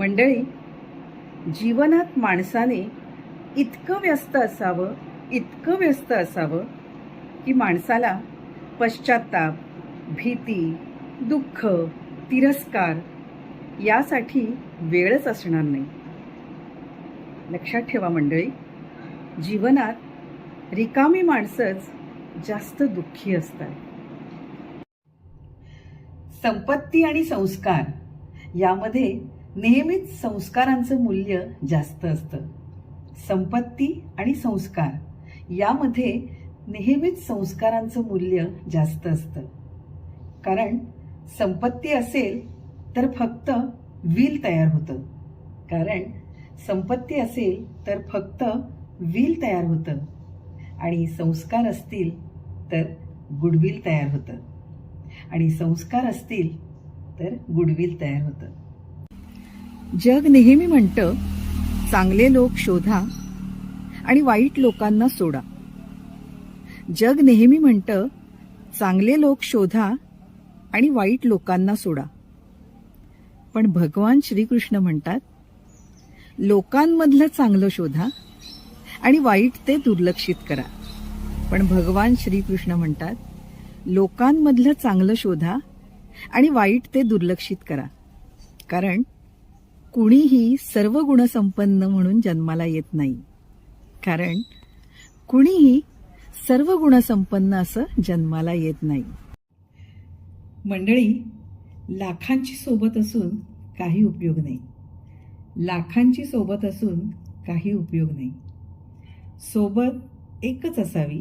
मंडळी जीवनात माणसाने इतकं व्यस्त असावं इतकं व्यस्त असावं की माणसाला पश्चाताप भीती दुःख तिरस्कार यासाठी वेळच असणार नाही. लक्षात ठेवा मंडळी जीवनात रिकामी माणसंच जास्त दुःखी असतात. संपत्ती आणि संस्कार यामध्ये नेहमीच संस्कारांचं मूल्य जास्त असतं. संपत्ती आणि संस्कार यामध्ये नेहमीच संस्कारांचं मूल्य जास्त असतं. कारण संपत्ती असेल तर फक्त व्हील तयार होतं. कारण संपत्ती असेल तर फक्त व्हील तयार होतं. आणि संस्कार असतील तर गुडविल तयार होतं. आणि संस्कार असतील तर गुडविल तयार होतं. जग नेहमी म्हणतं चांगले लोक शोधा आणि वाईट लोकांना सोडा. जग नेहमी म्हणतं चांगले लोक शोधा आणि वाईट लोकांना सोडा. पण भगवान श्रीकृष्ण म्हणतात लोकांमधलं चांगलं शोधा आणि वाईट ते दुर्लक्षित करा. पण भगवान श्रीकृष्ण म्हणतात लोकांमधलं चांगलं शोधा आणि वाईट ते दुर्लक्षित करा. कारण कुणीही सर्व गुणसंपन्न म्हणून जन्माला येत नाही. कारण कुणीही सर्व गुणसंपन्न असं जन्माला येत नाही. मंडळी लाखांची सोबत असून काही उपयोग नाही. लाखांची सोबत असून काही उपयोग नाही. सोबत एकच असावी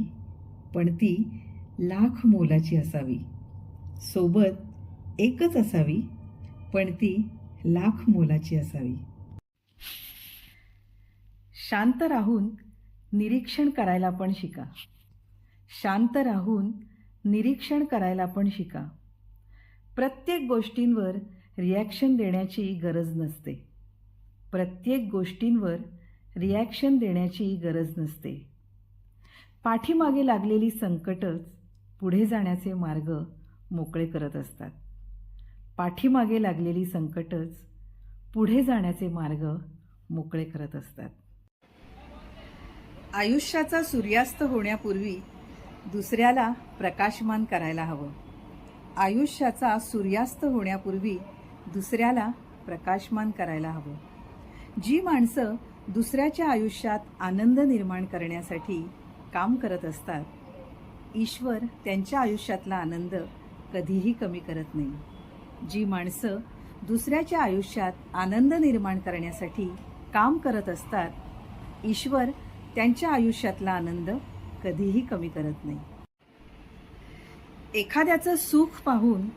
पण ती लाख मोलाची असावी. सोबत एकच असावी पण ती लाख मोलाची असावी. शांत राहून निरीक्षण करायला पण शिका. शांत राहून निरीक्षण करायला पण शिका. प्रत्येक गोष्टींवर रिॲक्शन देण्याची गरज नसते. प्रत्येक गोष्टींवर रिॲक्शन देण्याची गरज नसते. पाठीमागे लागलेली संकटच पुढे जाण्याचे मार्ग मोकळे करत असतात. पाठीमागे लागलेली संकटच पुढे जाण्याचे मार्ग मोकळे करत असतात. आयुष्याचा सूर्यास्त होण्यापूर्वी दुसऱ्याला प्रकाशमान करायला हवं. आयुष्याचा सूर्यास्त होण्यापूर्वी दुसऱ्याला प्रकाशमान करायला हवं. जी माणसं दुसऱ्याच्या आयुष्यात आनंद निर्माण करण्यासाठी काम करत असतात ईश्वर त्यांच्या आयुष्यातला आनंद कधीही कमी करत नाही. जी माणसं दुसऱ्याच्या आयुष्यात आनंद निर्माण करण्यासाठी काम करत असतात ईश्वर त्यांच्या आयुष्यातला आनंद कधीही कमी करत नाही. एखाद्याचं सुख पाहून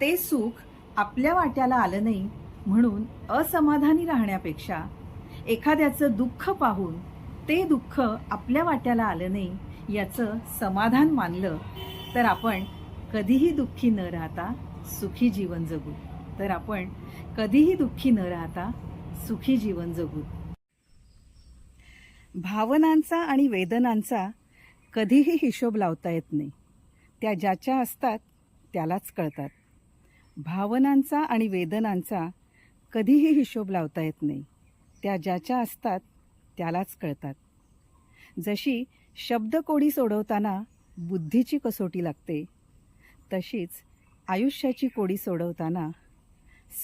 ते सुख आपल्या वाट्याला आलं नाही म्हणून असमाधानी राहण्यापेक्षा एखाद्याचं दुःख पाहून ते दुःख आपल्या वाट्याला आलं नाही याचं समाधान मानलं तर आपण कधीही दुःखी न राहता सुखी जीवन जगू. तर आपण कधीही दुःखी न राहता सुखी जीवन जगू. भावनांचा आणि वेदनांचा कधीही हिशोब लावता येत नाही. त्या ज्याच्या असतात त्यालाच कळतात. भावनांचा आणि वेदनांचा कधीही हिशोब लावता येत नाही. त्या ज्याच्या असतात त्यालाच कळतात. जशी शब्दकोडी सोडवताना बुद्धीची कसोटी लागते तशीच आयुष्याची कोडी सोडवताना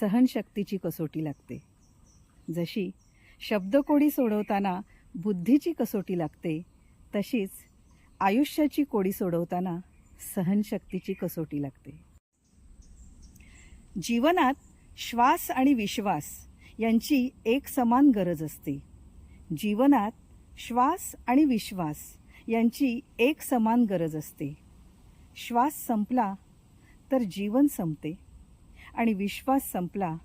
सहनशक्तीची कसोटी लागते. जशी शब्दकोडी सोडवताना बुद्धीची कसोटी लागते तशीच आयुष्याची कोडी सोडवताना सहनशक्तीची कसोटी लागते. जीवनात श्वास आणि विश्वास यांची एक समान गरज असते. जीवनात श्वास आणि विश्वास यांची एक समान गरज असते. श्वास संपला तर जीवन संपते आणि विश्वास संपला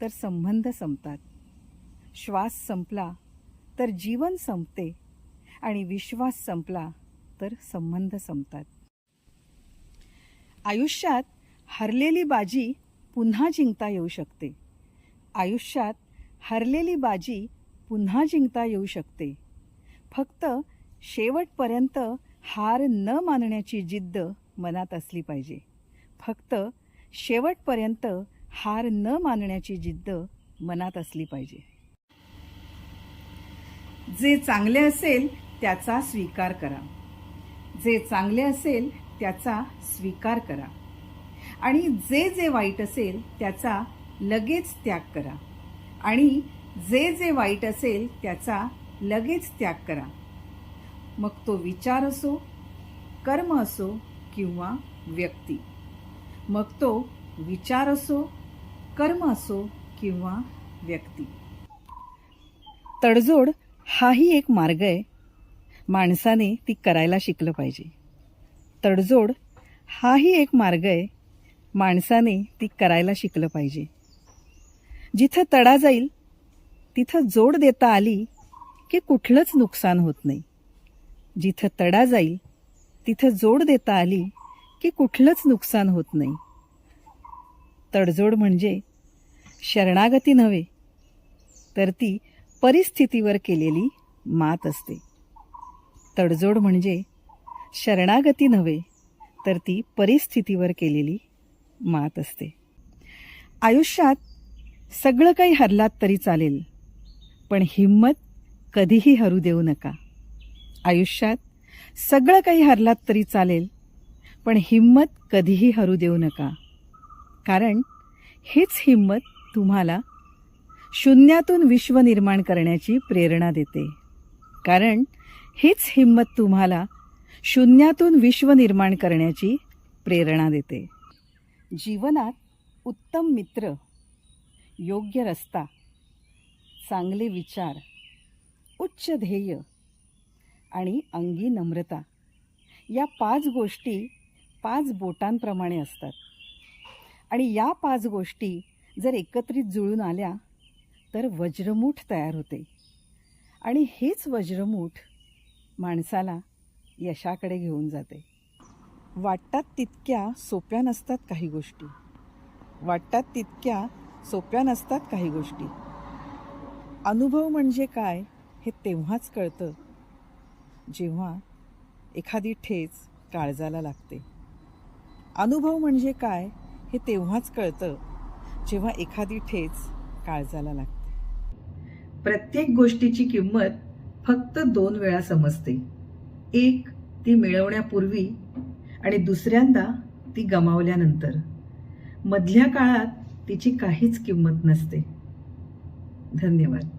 तर संबंध संपतात. श्वास संपला तर जीवन संपते आणि विश्वास संपला तर संबंध संपतात. आयुष्यात हरलेली बाजी पुन्हा जिंकता येऊ शकते. आयुष्यात हरलेली बाजी पुन्हा जिंकता येऊ शकते. फक्त शेवटपर्यंत हार न मानण्याची जिद्द मनात असली पाहिजे. फक्त शेवटपर्यंत हार न मानण्याची जिद्द मनात असली पाहिजे. जे चांगले असेल त्याचा स्वीकार करा. जे चांगले असेल त्याचा स्वीकार करा. आणि जे जे वाईट असेल त्याचा लगेच त्याग करा. आणि जे जे वाईट असेल त्याचा लगेच त्याग करा. मग तो विचार असो कर्म असो किंवा व्यक्ती. मग तो विचार असो कर्म असो किंवा व्यक्ती. तडजोड हाही एक मार्ग आहे. माणसाने ती करायला शिकलं पाहिजे. तडजोड हाही एक मार्ग आहे. माणसाने ती करायला शिकलं पाहिजे. जिथं तडा जाईल तिथं जोड देता आली की कुठलंच नुकसान होत नाही. जिथं तडा जाईल तिथं जोड देता आली की कुठलंच नुकसान होत नाही. तडजोड म्हणजे शरणागती नव्हे तर ती परिस्थितीवर केलेली मात असते. तडजोड म्हणजे शरणागती नव्हे तर ती परिस्थितीवर केलेली मात असते. आयुष्यात सगळं काही हरलात तरी चालेल पण हिंमत कधीही हरू देऊ नका. आयुष्यात सगळं काही हरलात तरी चालेल पण हिंमत कधीही हरू देऊ नका. कारण हीच हिंमत तुम्हाला शून्यातून विश्व निर्माण करण्याची प्रेरणा देते. कारण हीच हिंमत तुम्हाला शून्यातून विश्व निर्माण करण्याची प्रेरणा देते. जीवनात उत्तम मित्र योग्य रस्ता चांगले विचार उच्च ध्येय आणि अंगी नम्रता या पाच गोष्टी पाच बोटांप्रमाणे असतात. आणि या पाच गोष्टी जर एकत्रित जुळून आल्या तर वज्रमूठ तयार होते. आणि हेच वज्रमूठ माणसाला यशाकडे घेऊन जाते. वाटतात तितक्या सोप्या नसतात काही गोष्टी. वाटतात तितक्या सोप्या नसतात काही गोष्टी. अनुभव म्हणजे काय हे तेव्हाच कळतं जेव्हा एखादी ठेच काळजाला लागते. अनुभव म्हणजे काय हे तेव्हाच कळतं जेव्हा एखादी ठेच काळजाला लागते. प्रत्येक गोष्टीची किंमत फक्त दोन वेळा समजते. एक ती मिळवण्यापूर्वी आणि दुसऱ्यांदा ती गमावल्यानंतर. मधल्या काळात तिची काहीच किंमत नसते. धन्यवाद.